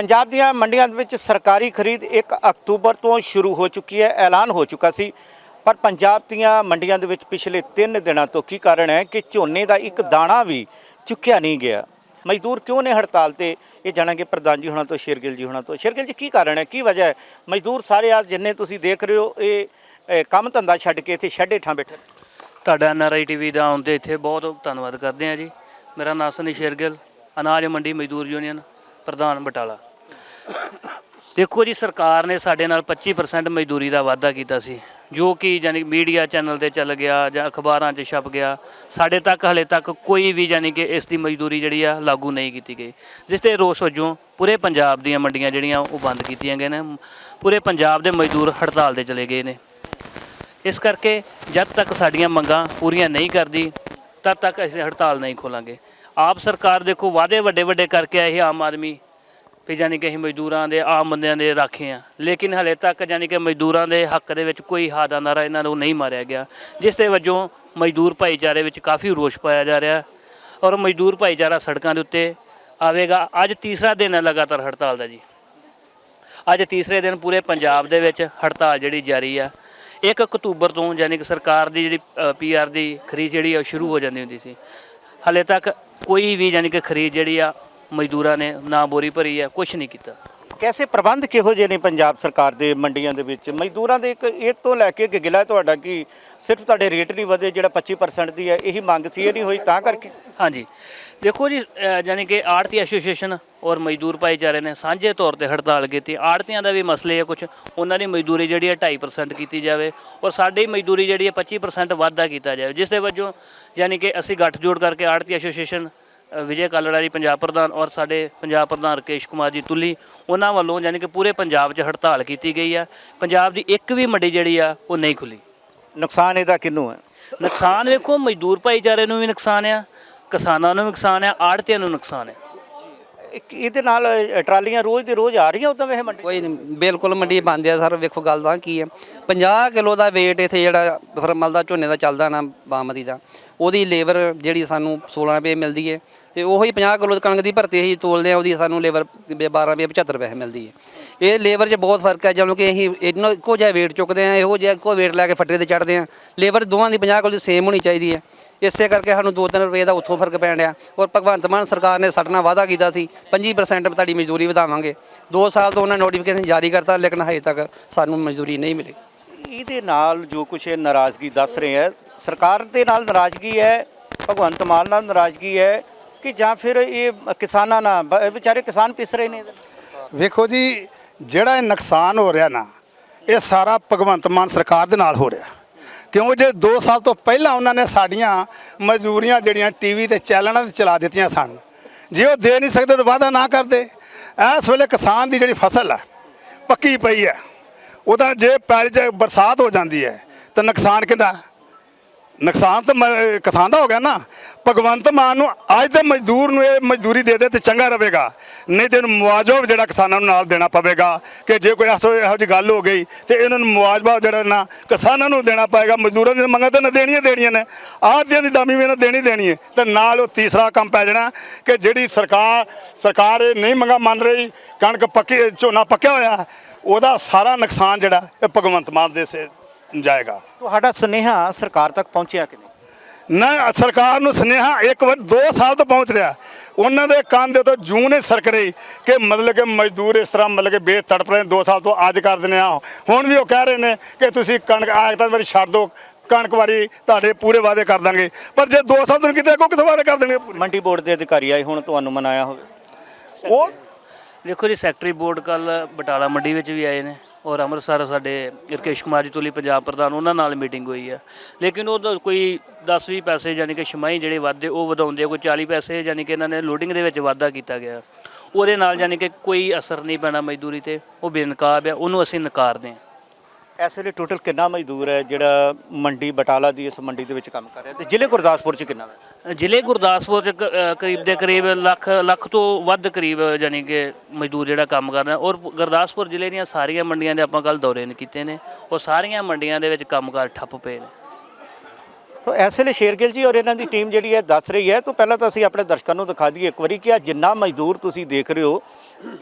ਪੰਜਾਬ ਦੀਆਂ ਮੰਡੀਆਂ ਦੇ ਵਿੱਚ ਸਰਕਾਰੀ ਖਰੀਦ 1 ਅਕਤੂਬਰ ਤੋਂ ਸ਼ੁਰੂ ਹੋ ਚੁੱਕੀ ਹੈ, ਐਲਾਨ ਹੋ ਚੁੱਕਾ ਸੀ। ਪਰ ਪੰਜਾਬ ਦੀਆਂ ਮੰਡੀਆਂ ਦੇ ਵਿੱਚ ਪਿਛਲੇ 3 ਦਿਨਾਂ ਤੋਂ ਕੀ ਕਾਰਨ ਹੈ ਕਿ ਝੋਨੇ ਦਾ ਇੱਕ ਦਾਣਾ ਵੀ ਚੁੱਕਿਆ ਨਹੀਂ ਗਿਆ? ਮਜ਼ਦੂਰ ਕਿਉਂ ਨੇ ਹੜਤਾਲ ਤੇ? ਇਹ ਜਾਣਾਂਗੇ ਪ੍ਰਧਾਨ ਜੀ ਹੋਣਾ ਤੋਂ, ਸ਼ੇਰਗਿਲ ਜੀ ਹੋਣਾ ਤੋਂ। ਸ਼ੇਰਗਿਲ ਜੀ, ਕੀ ਕਾਰਨ ਹੈ? ਕੀ ਵਜ੍ਹਾ ਹੈ? ਮਜ਼ਦੂਰ ਸਾਰੇ ਆ ਜਿੰਨੇ ਤੁਸੀਂ ਦੇਖ ਰਹੇ ਹੋ, ਇਹ ਕੰਮ ਧੰਦਾ ਛੱਡ ਕੇ ਇੱਥੇ ਸ਼ੈੱਡ ਹੇਠਾਂ ਬੈਠੇ ਤੁਹਾਡਾ ਐਨਆਰਆਈ ਟੀਵੀ ਦਾ ਆਉਂਦੇ ਇੱਥੇ ਬਹੁਤ ਧੰਨਵਾਦ ਕਰਦੇ ਹਾਂ ਜੀ। ਮੇਰਾ ਨਾਮ ਸਨੀ ਸ਼ੇਰਗਿੱਲ, ਅਨਾਜ ਮੰਡੀ ਮਜ਼ਦੂਰ ਯੂਨੀਅਨ, ਪ੍ਰਧਾਨ ਬਟਾਲਾ। ਦੇਖੋ ਜੀ, ਸਰਕਾਰ ਨੇ ਸਾਡੇ ਨਾਲ 25% ਮਜ਼ਦੂਰੀ ਦਾ ਵਾਅਦਾ ਕੀਤਾ ਸੀ, ਜੋ ਕਿ ਯਾਨੀ ਮੀਡੀਆ ਚੈਨਲ ਤੇ ਚੱਲ ਗਿਆ ਜਾਂ ਅਖਬਾਰਾਂ 'ਚ ਛਪ ਗਿਆ, ਸਾਡੇ ਤੱਕ ਹਲੇ ਤੱਕ ਕੋਈ ਵੀ ਯਾਨੀ ਕਿ ਇਸ ਦੀ ਮਜ਼ਦੂਰੀ ਜਿਹੜੀ ਆ, ਲਾਗੂ ਨਹੀਂ ਕੀਤੀ ਗਈ। ਜਿਸ ਤੇ ਰੋਸ ਵਜੋਂ ਪੂਰੇ ਪੰਜਾਬ ਦੀਆਂ ਮੰਡੀਆਂ ਜਿਹੜੀਆਂ, ਉਹ ਬੰਦ ਕੀਤੀਆਂ ਗਈਆਂ ਨੇ, ਪੂਰੇ ਪੰਜਾਬ ਦੇ ਮਜ਼ਦੂਰ ਹੜਤਾਲ ਤੇ ਚਲੇ ਗਏ ਨੇ। ਇਸ ਕਰਕੇ ਜਦ ਤੱਕ ਸਾਡੀਆਂ ਮੰਗਾਂ ਪੂਰੀਆਂ ਨਹੀਂ ਕਰਦੀ, ਤਦ ਤੱਕ ਅਸੀਂ ਹੜਤਾਲ ਨਹੀਂ ਖੋਲਾਂਗੇ। ਆਪ ਸਰਕਾਰ ਦੇਖੋ, ਵਾਅਦੇ ਵੱਡੇ ਵੱਡੇ ਕਰਕੇ ਆਏ ਆਮ ਆਦਮੀ ਵੀ ਜਾਨੀ ਕਿ ਅਸੀਂ ਮਜ਼ਦੂਰਾਂ ਦੇ ਆਮ ਬੰਦਿਆਂ ਦੇ ਰਾਖੇ ਆ। ਲੇਕਿਨ ਹਲੇ ਤੱਕ ਜਾਨੀ ਕਿ ਮਜ਼ਦੂਰਾਂ ਦੇ ਹੱਕ ਦੇ ਵਿੱਚ ਕੋਈ ਹਾਦਾ ਨਾਰਾ ਇਹਨਾਂ ਨੂੰ ਨਹੀਂ ਮਾਰਿਆ ਗਿਆ, ਜਿਸ ਦੇ ਵਜੋਂ ਮਜ਼ਦੂਰ ਭਾਈਚਾਰੇ ਵਿੱਚ ਕਾਫੀ ਰੋਸ਼ ਪਾਇਆ ਜਾ ਰਿਹਾ ਔਰ ਮਜ਼ਦੂਰ ਭਾਈਚਾਰਾ ਸੜਕਾਂ ਦੇ ਉੱਤੇ ਆਵੇਗਾ। ਅੱਜ ਤੀਸਰਾ ਦਿਨ ਹੈ ਲਗਾਤਾਰ ਹੜਤਾਲ ਦਾ ਜੀ। ਅੱਜ ਤੀਸਰੇ ਦਿਨ ਪੂਰੇ ਪੰਜਾਬ ਦੇ ਵਿੱਚ ਹੜਤਾਲ ਜਿਹੜੀ ਜਾਰੀ ਆ। 1 ਅਕਤੂਬਰ ਤੋਂ ਯਾਨੀ ਕਿ ਸਰਕਾਰ ਦੀ ਜਿਹੜੀ ਪੀਆਰ ਦੀ ਖਰੀਦ ਜਿਹੜੀ ਆ ਉਹ ਸ਼ੁਰੂ ਹੋ ਜਾਂਦੀ ਹੁੰਦੀ ਸੀ। ਹਲੇ ਤੱਕ ਕੋਈ ਵੀ ਯਾਨੀ ਕਿ ਖਰੀਦ ਜਿਹੜੀ ਆ ਮਜ਼ਦੂਰਾਂ ਨੇ ਨਾ ਬੋਰੀ ਭਰੀ ਆ ਕੁਝ ਨਹੀਂ ਕੀਤਾ। ਕੈਸੇ ਪ੍ਰਬੰਧ ਕਿਹੋ ਜਿਹੇ ਨੇ ਪੰਜਾਬ ਸਰਕਾਰ ਦੇ ਮੰਡੀਆਂ ਦੇ ਵਿੱਚ? ਮਜ਼ਦੂਰਾਂ ਦੇ ਇੱਕ ਇਹ ਤੋਂ ਲੈ ਕੇ ਕਿ ਗਿਲਾ ਤੁਹਾਡਾ ਕਿ ਸਿਰਫ ਤੁਹਾਡੇ ਰੇਟ ਨਹੀਂ ਵਧੇ ਜਿਹੜਾ 25% ਦੀ ਹੈ ਇਹੀ ਮੰਗ ਸੀ ਇਹ ਨਹੀਂ ਹੋਈ ਤਾਂ ਕਰਕੇ? ਹਾਂਜੀ। ਦੇਖੋ ਜੀ ਯਾਨੀ ਕਿ ਆੜਤੀ ਐਸੋਸੀਏਸ਼ਨ ਔਰ ਮਜ਼ਦੂਰ ਭਾਈਚਾਰੇ ਨੇ ਸਾਂਝੇ ਤੌਰ ਤੇ ਹੜਤਾਲ ਕੀਤੀ। ਆੜਤੀਆਂ ਦਾ ਵੀ ਮਸਲੇ ਹੈ ਕੁਝ ਉਹਨਾਂ ਦੀ ਮਜ਼ਦੂਰੀ ਜਿਹੜੀ ਹੈ 2.5% ਕੀਤੀ ਜਾਵੇ ਔਰ ਸਾਡੀ ਮਜ਼ਦੂਰੀ ਜਿਹੜੀ ਹੈ 25% ਵਾਧਾ ਕੀਤਾ ਜਾਵੇ। ਜਿਸ ਦੇ ਵਜੋਂ ਯਾਨੀ ਕਿ ਅਸੀਂ ਗੱਠਜੋੜ ਕਰਕੇ ਆੜਤੀ ਐਸੋਸੀਏਸ਼ਨ ਵਿਜੇ ਕਾਲੜਾ ਜੀ ਪੰਜਾਬ ਪ੍ਰਧਾਨ ਔਰ ਸਾਡੇ ਪੰਜਾਬ ਪ੍ਰਧਾਨ ਰਕੇਸ਼ ਕੁਮਾਰ ਜੀ ਤੁੱਲੀ ਉਹਨਾਂ ਵੱਲੋਂ ਯਾਨੀ ਕਿ ਪੂਰੇ ਪੰਜਾਬ 'ਚ ਹੜਤਾਲ ਕੀਤੀ ਗਈ ਆ। ਪੰਜਾਬ ਦੀ ਇੱਕ ਵੀ ਮੰਡੀ ਜਿਹੜੀ ਆ ਉਹ ਨਹੀਂ ਖੁੱਲੀ। ਨੁਕਸਾਨ ਇਹਦਾ ਕਿਹਨੂੰ ਹੈ ਨੁਕਸਾਨ ਵੇਖੋ ਮਜ਼ਦੂਰ ਭਾਈਚਾਰੇ ਨੂੰ ਵੀ ਨੁਕਸਾਨ ਆ ਕਿਸਾਨਾਂ ਨੂੰ ਵੀ ਨੁਕਸਾਨ ਆ ਆੜਤੀਆਂ ਨੂੰ ਨੁਕਸਾਨ ਆ। ਇੱਕ ਇਹਦੇ ਨਾਲ ਟਰਾਲੀਆਂ ਰੋਜ਼ ਦੇ ਰੋਜ਼ ਆ ਰਹੀਆਂ ਉਦਾਂ ਵੇਹ ਮੰਡੀ? ਕੋਈ ਨਹੀਂ ਬਿਲਕੁਲ ਮੰਡੀ ਬੰਦ ਆ ਸਰ ਵੇਖੋ ਗੱਲ ਦਾ ਕੀ ਹੈ 50 ਕਿਲੋ ਦਾ weight ਇੱਥੇ ਜਿਹੜਾ ਫਰਮਲ ਦਾ ਝੋਨੇ ਦਾ ਚੱਲਦਾ ਨਾ ਬਾਮਦੀ ਦਾ। ਉਹਦੀ ਲੇਬਰ ਜਿਹੜੀ ਸਾਨੂੰ 16 ਰੁਪਏ ਮਿਲਦੀ ਹੈ ਤੇ ਉਹੀ 50 ਕਿਲੋ ਕਣਕ ਦੀ ਭਰਤੀ ਅਸੀਂ ਤੋਲਦੇ ਆ ਉਹਦੀ ਸਾਨੂੰ ਲੇਬਰ 12 ਰੁਪਏ 75 ਰੁਪਏ ਮਿਲਦੀ ਹੈ। ਇਹ ਲੇਬਰ 'ਚ ਬਹੁਤ ਫ਼ਰਕ ਹੈ, ਜਦੋਂ ਕਿ ਅਸੀਂ ਇਹਨਾਂ ਇੱਕੋ ਜਿਹਾ weight ਚੁੱਕਦੇ ਆ ਇਹੋ ਜਿਹਾ ਇੱਕੋ weight ਲੈ ਕੇ ਫੱਟੇ ਤੇ ਚੜਦੇ ਆ ਲੇਬਰ ਦੋਵਾਂ ਦੀ 50 ਕਿਲੋ ਦੀ ਸੇਮ ਹੋਣੀ ਚਾਹੀਦੀ ਹੈ। ਇਸੇ ਕਰਕੇ ਸਾਨੂੰ 2-3 ਰੁਪਏ ਦਾ ਉੱਥੋਂ ਫ਼ਰਕ ਪੈਣ ਡਿਆ। ਔਰ ਭਗਵੰਤ ਮਾਨ ਸਰਕਾਰ ਨੇ ਸਾਡੇ ਨਾਲ ਵਾਅਦਾ ਕੀਤਾ ਸੀ 25% ਤੁਹਾਡੀ ਮਜ਼ਦੂਰੀ ਵਧਾਵਾਂਗੇ। 2 ਸਾਲ ਤੋਂ ਉਹਨਾਂ ਨੋਟੀਫਿਕੇਸ਼ਨ ਜਾਰੀ ਕਰਤਾ, ਲੇਕਿਨ ਹਜੇ ਤੱਕ ਸਾਨੂੰ ਮਜ਼ਦੂਰੀ ਨਹੀਂ ਮਿਲੀ। ਇਹਦੇ ਨਾਲ ਜੋ ਕੁਛ ਇਹ ਨਾਰਾਜ਼ਗੀ ਦੱਸ ਰਹੇ ਹੈ? ਸਰਕਾਰ ਦੇ ਨਾਲ ਨਾਰਾਜ਼ਗੀ ਹੈ? ਭਗਵੰਤ ਮਾਨ ਨਾਲ ਨਾਰਾਜ਼ਗੀ ਹੈ? ਕਿ ਜਾਂ ਫਿਰ ਇਹ ਕਿਸਾਨਾਂ ਨਾਲ, ਬ- ਵਿਚਾਰੇ ਕਿਸਾਨ ਪਿਸ ਰਹੇ ਨੇ ਵੇਖੋ ਜੀ, ਜਿਹੜਾ ਇਹ ਨੁਕਸਾਨ ਹੋ ਰਿਹਾ ਨਾ, ਇਹ ਸਾਰਾ ਭਗਵੰਤ ਮਾਨ ਸਰਕਾਰ ਦੇ ਨਾਲ ਹੋ ਰਿਹਾ। ਕਿਉਂ ਜੇ 2 ਸਾਲ ਤੋਂ ਪਹਿਲਾਂ ਉਹਨਾਂ ਨੇ ਸਾਡੀਆਂ ਮਜ਼ਦੂਰੀਆਂ ਜਿਹੜੀਆਂ ਟੀਵੀ ਤੇ ਚੈਨਲਾਂ ਤੇ ਚਲਾ ਦਿੱਤੀਆਂ ਸਨ, ਜੇ ਉਹ ਦੇ ਨਹੀਂ ਸਕਦੇ ਤਾਂ ਵਾਅਦਾ ਨਾ ਕਰਦੇ। ਇਸ ਵੇਲੇ ਕਿਸਾਨ ਦੀ ਜਿਹੜੀ ਫਸਲ ਹੈ ਪੱਕੀ ਪਈ ਹੈ। ਉਹਦਾ ਜੇ ਪੈਲੀ 'ਚ ਬਰਸਾਤ ਹੋ ਜਾਂਦੀ ਹੈ ਤਾਂ ਨੁਕਸਾਨ ਕਿਹਦਾ? ਨੁਕਸਾਨ ਤਾਂ ਮ- ਕਿਸਾਨ ਦਾ ਹੋ ਗਿਆ ਨਾ। ਭਗਵੰਤ ਮਾਨ ਨੂੰ ਅੱਜ ਦੇ ਮਜ਼ਦੂਰ ਨੂੰ ਇਹ ਮਜ਼ਦੂਰੀ ਦੇ ਦੇ ਤੇ ਚੰਗਾ ਰਹੇਗਾ। ਨਹੀਂ ਤੇ ਇਹਨੂੰ ਮੁਆਵਜ਼ਾ ਵੀ ਜਿਹੜਾ ਕਿਸਾਨਾਂ ਨੂੰ ਨਾਲ ਦੇਣਾ ਪਵੇਗਾ। ਕਿ ਜੇ ਕੋਈ ਐਸੋ ਇਹੋ ਜਿਹੀ ਗੱਲ ਹੋ ਗਈ ਤੇ ਇਹਨਾਂ ਨੂੰ ਮੁਆਵਜ਼ਾ ਜਿਹੜਾ ਨਾ ਕਿਸਾਨਾਂ ਨੂੰ ਦੇਣਾ ਪਏਗਾ ਮਜ਼ਦੂਰਾਂ ਦੀਆਂ ਮੰਗਾਂ ਤਾਂ ਨਾ ਦੇਣੀਆਂ ਦੇਣੀਆਂ ਨੇ। ਆੜ੍ਹਤੀਆਂ ਦੀ ਦਾਮੀ ਵੀ ਇਹਨਾਂ ਦੇਣੀ ਦੇਣੀ ਹੈ। ਤੇ ਨਾਲ ਉਹ ਤੀਸਰਾ ਕੰਮ ਪੈ ਜਾਣਾ ਕਿ ਜਿਹੜੀ ਸਰਕਾਰ ਸਰਕਾਰ ਇਹ ਨਹੀਂ ਮੰਗਾ ਮੰਨ ਰਹੀ, ਕਣਕ ਪੱਕੀ ਝੋਨਾ ਪੱਕਿਆ ਹੋਇਆ, ਉਹਦਾ ਸਾਰਾ ਨੁਕਸਾਨ ਜਿਹੜਾ ਇਹ ਭਗਵੰਤ ਮਾਨ ਦੇ ਸੇ ਜਾਏਗਾ। ਤੁਹਾਡਾ ਸੁਨੇਹਾ ਸਰਕਾਰ ਤੱਕ ਪਹੁੰਚਿਆ ਕਿ ਨਹੀਂ? ਨਾ ਸਰਕਾਰ ਨੂੰ ਸੁਨੇਹਾ ਇੱਕ ਵਾਰ 2 ਸਾਲ ਤੋਂ ਪਹੁੰਚ ਰਿਹਾ। ਉਹਨਾਂ ਦੇ ਕੰਨ ਦੇ ਉੱਤੇ ਜੂੰ ਨੇ ਸਰਕ ਰਹੀ ਕਿ ਮਤਲਬ ਕਿ ਮਜ਼ਦੂਰ ਇਸ ਤਰ੍ਹਾਂ ਮਤਲਬ ਕਿ ਬੇ ਤੜਪ ਰਹੇ 2 ਸਾਲ ਤੋਂ ਅੱਜ ਕਰ ਦਿੰਦੇ ਆ ਹੁਣ ਵੀ ਉਹ ਕਹਿ ਰਹੇ ਨੇ ਕਿ ਤੁਸੀਂ ਕਣਕ ਆਇਕ ਤਾਂ ਵਾਰੀ ਛੱਡ ਦਿਓ ਕਣਕ ਵਾਰੀ ਤੁਹਾਡੇ ਪੂਰੇ ਵਾਅਦੇ ਕਰ ਦਾਂਗੇ। ਪਰ ਜੇ 2 ਸਾਲ ਤੋਂ ਕਿਤੇ ਅੱਗੋਂ ਕਿੱਥੇ ਵਾਅਦੇ ਕਰ ਦੇਣਗੇ ਪੂਰੇ? ਮੰਡੀ ਬੋਰਡ ਦੇ ਅਧਿਕਾਰੀ ਆਏ ਹੁਣ ਤੁਹਾਨੂੰ ਮਨਾਇਆ ਹੋਵੇ। ਉਹ ਦੇਖੋ ਜੀ ਸੈਕਟਰੀ ਬੋਰਡ ਕੱਲ ਬਟਾਲਾ ਮੰਡੀ ਵਿੱਚ ਵੀ ਆਏ ਨੇ। ਔਰ ਅੰਮ੍ਰਿਤਸਰ ਸਾਡੇ ਰਕੇਸ਼ ਕੁਮਾਰ ਜੀ ਤੁਲੀ ਪੰਜਾਬ ਪ੍ਰਧਾਨ, ਉਹਨਾਂ ਨਾਲ ਮੀਟਿੰਗ ਹੋਈ ਆ। ਲੇਕਿਨ ਉਹ ਕੋਈ 10-20 ਪੈਸੇ ਯਾਨੀ ਕਿ ਛਮਾਈ ਜਿਹੜੇ ਵਾਧੇ ਉਹ ਵਧਾਉਂਦੇ ਆ, ਕੋਈ 40 ਪੈਸੇ ਯਾਨੀ ਕਿ ਇਹਨਾਂ ਨੇ ਲੋਡਿੰਗ ਦੇ ਵਿੱਚ ਵਾਧਾ ਕੀਤਾ ਗਿਆ। ਉਹਦੇ ਨਾਲ ਯਾਨੀ ਕਿ ਕੋਈ ਅਸਰ ਨਹੀਂ ਪੈਣਾ ਮਜ਼ਦੂਰੀ ਤੇ, ਉਹ ਬੇਨਕਾਬ ਆ, ਉਹਨੂੰ ਅਸੀਂ ਨਕਾਰਦੇ ਹਾਂ। ਇਸ ਵੇਲੇ ਟੋਟਲ ਕਿੰਨਾ ਮਜ਼ਦੂਰ ਹੈ ਜਿਹੜਾ ਮੰਡੀ ਬਟਾਲਾ ਦੀ ਇਸ ਮੰਡੀ ਦੇ ਵਿੱਚ ਕੰਮ ਕਰ ਰਿਹਾ ਤੇ ਜ਼ਿਲ੍ਹੇ ਗੁਰਦਾਸਪੁਰ ਚ ਕਿੰਨਾ ਹੈ? ਜ਼ਿਲ੍ਹੇ ਗੁਰਦਾਸਪੁਰ ਚ ਕ- ਅ, ਕਰੀਬ ਦੇ ਕਰੀਬ ਲੱਖ ਲੱਖ ਤੋਂ ਵੱਧ ਕਰੀਬ ਯਾਨੀ ਕਿ ਮਜ਼ਦੂਰ ਜਿਹੜਾ ਕੰਮ ਕਰਦਾ ਔਰ ਗੁਰਦਾਸਪੁਰ ਜ਼ਿਲ੍ਹੇ ਦੀਆਂ ਸਾਰੀਆਂ ਮੰਡੀਆਂ ਦੇ ਆਪਾਂ ਕੱਲ ਦੌਰੇ ਨੇ ਕੀਤੇ ਨੇ। ਉਹ ਸਾਰੀਆਂ ਮੰਡੀਆਂ ਦੇ ਵਿੱਚ ਕੰਮਕਾਰ ਠੱਪ ਪਏ ਨੇ। ਤੋ ਇਸ ਵੇਲੇ ਸ਼ੇਰਗਿੱਲ ਜੀ ਔਰ ਇਹਨਾਂ ਦੀ ਟੀਮ ਜਿਹੜੀ ਹੈ ਦੱਸ ਰਹੀ ਹੈ। ਤੋਂ ਪਹਿਲਾਂ ਤਾਂ ਅਸੀਂ ਆਪਣੇ ਦਰਸ਼ਕਾਂ ਨੂੰ ਦਿਖਾ ਦਈਏ ਇੱਕ ਵਾਰੀ ਕਿ ਆ ਜਿੰਨਾ ਮਜ਼ਦੂਰ ਤੁਸੀਂ ਦੇਖ ਰਹੇ ਹੋ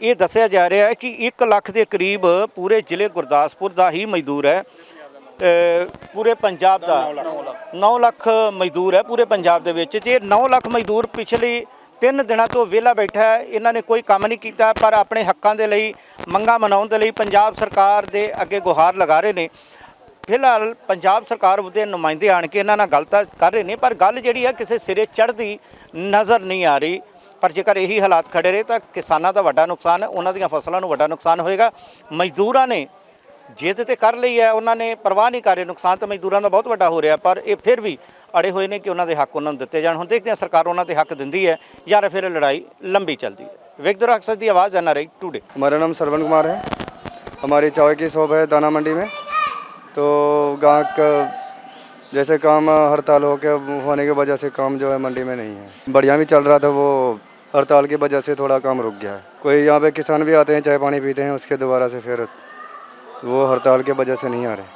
ਇਹ ਦੱਸਿਆ ਜਾ ਰਿਹਾ ਹੈ ਕਿ 1 ਲੱਖ ਦੇ ਕਰੀਬ ਪੂਰੇ ਜ਼ਿਲ੍ਹੇ ਗੁਰਦਾਸਪੁਰ ਦਾ ਹੀ ਮਜ਼ਦੂਰ ਹੈ। ਪੂਰੇ ਪੰਜਾਬ ਦਾ 9 ਲੱਖ ਮਜ਼ਦੂਰ ਹੈ ਪੂਰੇ ਪੰਜਾਬ ਦੇ ਵਿੱਚ। ਜੇ 9 ਲੱਖ ਮਜ਼ਦੂਰ ਪਿਛਲੇ ਤਿੰਨ ਦਿਨਾਂ ਤੋਂ ਵਿਹਲਾ ਬੈਠਾ ਹੈ, ਇਹਨਾਂ ਨੇ ਕੋਈ ਕੰਮ ਨਹੀਂ ਕੀਤਾ, ਪਰ ਆਪਣੇ ਹੱਕਾਂ ਦੇ ਲਈ, ਮੰਗਾਂ ਮਨਾਉਣ ਦੇ ਲਈ ਪੰਜਾਬ ਸਰਕਾਰ ਦੇ ਅੱਗੇ ਗੁਹਾਰ ਲਗਾ ਰਹੇ ਨੇ। ਫਿਲਹਾਲ ਪੰਜਾਬ ਸਰਕਾਰ ਦੇ ਨੁਮਾਇੰਦੇ ਆਣ ਕੇ ਇਹਨਾਂ ਨਾਲ ਗੱਲ ਤਾਂ ਕਰ ਰਹੇ ਨੇ, ਪਰ ਗੱਲ ਜਿਹੜੀ ਹੈ ਕਿਸੇ ਸਿਰੇ ਚੜ੍ਹਦੀ ਨਜ਼ਰ ਨਹੀਂ ਆ ਰਹੀ। ਪਰ ਜੇਕਰ ਇਹੀ ਹਾਲਾਤ ਖੜੇ ਰਹੇ ਤਾਂ ਕਿਸਾਨਾਂ ਦਾ ਵੱਡਾ ਨੁਕਸਾਨ ਹੈ, ਉਹਨਾਂ ਦੀਆਂ ਫਸਲਾਂ ਨੂੰ ਵੱਡਾ ਨੁਕਸਾਨ ਹੋਏਗਾ। ਮਜ਼ਦੂਰਾਂ ਨੇ ਜਿੱਦ ਤੇ ਕਰ ਲਈ ਹੈ ਉਹਨਾਂ ਨੇ ਪਰਵਾਹ ਨਹੀਂ ਕਰ ਰਹੇ ਨੁਕਸਾਨ ਤਾਂ ਮਜ਼ਦੂਰਾਂ ਦਾ ਬਹੁਤ ਵੱਡਾ ਹੋ ਰਿਹਾ ਪਰ ਇਹ ਫਿਰ ਵੀ ਅੜੇ ਹੋਏ ਨੇ ਕਿ ਉਹਨਾਂ ਦੇ ਹੱਕ ਉਹਨਾਂ ਨੂੰ ਦਿੱਤੇ ਜਾਣ ਹੁਣ ਦੇਖਦੇ ਹਾਂ ਸਰਕਾਰ ਉਹਨਾਂ ਦੇ ਹੱਕ ਦਿੰਦੀ ਹੈ ਜਾਂ ਫਿਰ ਇਹ ਲੜਾਈ ਲੰਬੀ ਚੱਲਦੀ ਹੈ ਵਿਕਦਰ ਅਕਸਰ ਦੀ ਆਵਾਜ਼ ਐਨ ਆਰ ਆਈ ਟੂਡੇ हमारा नाम सरवन कुमार है हमारी चावल की शॉप है दाना मंडी में तो गाँव का जैसे काम हड़ताल हो के होने की वजह से काम जो है मंडी में नहीं है बढ़िया भी चल रहा था वो हड़ताल की वजह से थोड़ा काम रुक गया है कोई यहाँ पे किसान भी आते हैं चाय पानी पीते हैं उसके दोबारा से फिर वो हड़ताल की वजह से नहीं आ रहे